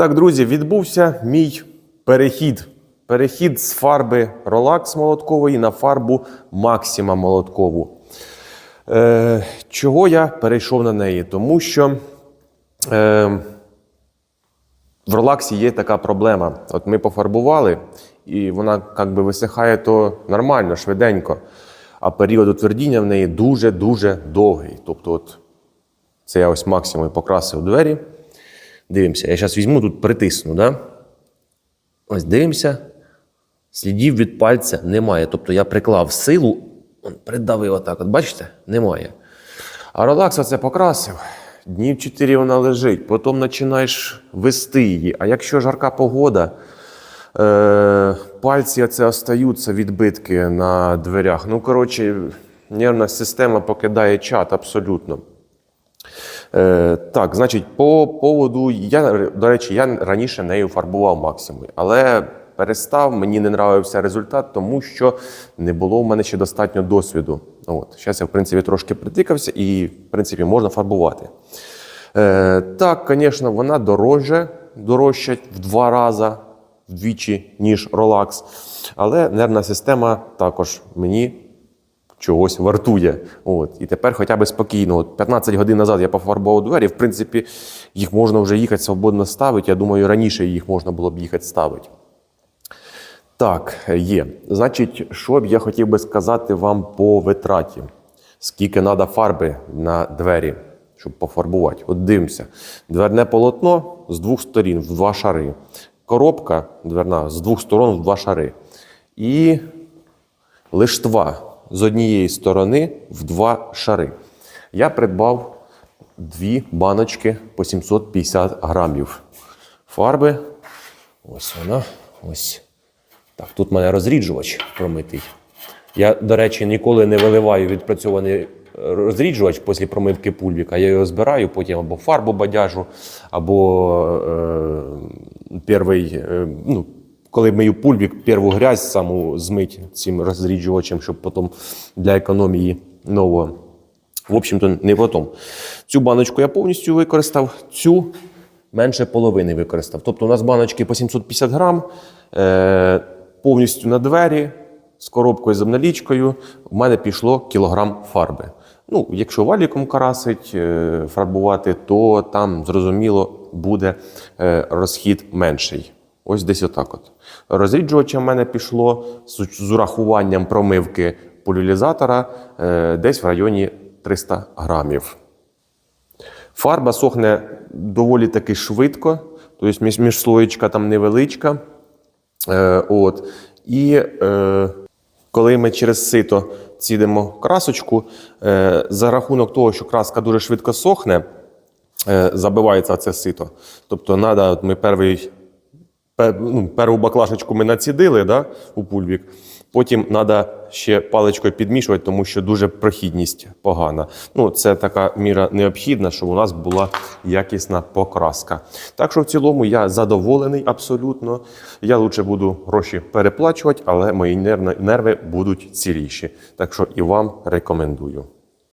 Так, друзі, відбувся мій перехід. Перехід з фарби Relax молоткової на фарбу Maxima молоткову. Е, чого я перейшов на неї? Тому що е, в Ролаксі є така проблема. От ми пофарбували, і вона як би висихає то нормально, швиденько. А період утвердіння в неї дуже-дуже довгий. Тобто, от це я ось максимум покрасив двері. Дивимося, я зараз візьму тут притисну, да? Ось дивимося. Слідів від пальця немає. Тобто я приклав силу, придавив отак. От бачите? Немає. А релакс оце покрасив. Днів 4 вона лежить, потім починаєш вести її. А якщо жарка погода, е, пальці оце остаються відбитки на дверях. Ну, коротше, нервна система покидає чат абсолютно. Е, так, значить, по поводу, я, до речі, я раніше нею фарбував максимум, але перестав, мені не нравився результат, тому що не було в мене ще достатньо досвіду. От. Зараз я, в принципі, трошки притикався і, в принципі, можна фарбувати. Е, так, звісно, вона дорожча, дорожча в два рази, вдвічі, ніж Rolex, але нервна система також мені чогось вартує. От. І тепер хоча б спокійно. От 15 годин назад я пофарбував двері. В принципі, їх можна вже їхати свободно ставити. Я думаю, раніше їх можна було б їхати ставити. Так, є. Значить, що б я хотів би сказати вам по витраті. Скільки треба фарби на двері, щоб пофарбувати. От дивимося. Дверне полотно з двох сторін в два шари. Коробка дверна з двох сторон в два шари. І лиштва з однієї сторони в два шари. Я придбав дві баночки по 750 грамів фарби. Ось вона. Ось. Так, тут в мене розріджувач промитий. Я, до речі, ніколи не виливаю відпрацьований розріджувач після промивки пульвіка. Я його збираю, потім або фарбу бадяжу, або е, перший, е, ну, коли мию пульвік, перву грязь саму змить цим розріджувачем, щоб потім для економії нового. В общем-то, не потім. Цю баночку я повністю використав, цю менше половини використав. Тобто у нас баночки по 750 грам, е, повністю на двері, з коробкою з обналічкою, в мене пішло кілограм фарби. Ну, якщо валіком карасить, е, фарбувати, то там, зрозуміло, буде е, розхід менший. Ось десь отак от. Розріджувача в мене пішло з, урахуванням промивки поляризатора е, десь в районі 300 грамів. Фарба сохне доволі таки швидко, тобто між, міжслоєчка там невеличка. Е, от. І е, коли ми через сито цідимо красочку, е, за рахунок того, що краска дуже швидко сохне, е, забивається це сито. Тобто, надо, от ми перший, пер, ну, перву баклажечку ми націдили да, у пульвік. Потім треба ще паличкою підмішувати, тому що дуже прохідність погана. Ну, це така міра необхідна, щоб у нас була якісна покраска. Так що в цілому я задоволений абсолютно. Я лучше буду гроші переплачувати, але мої нерви будуть ціліші. Так що і вам рекомендую.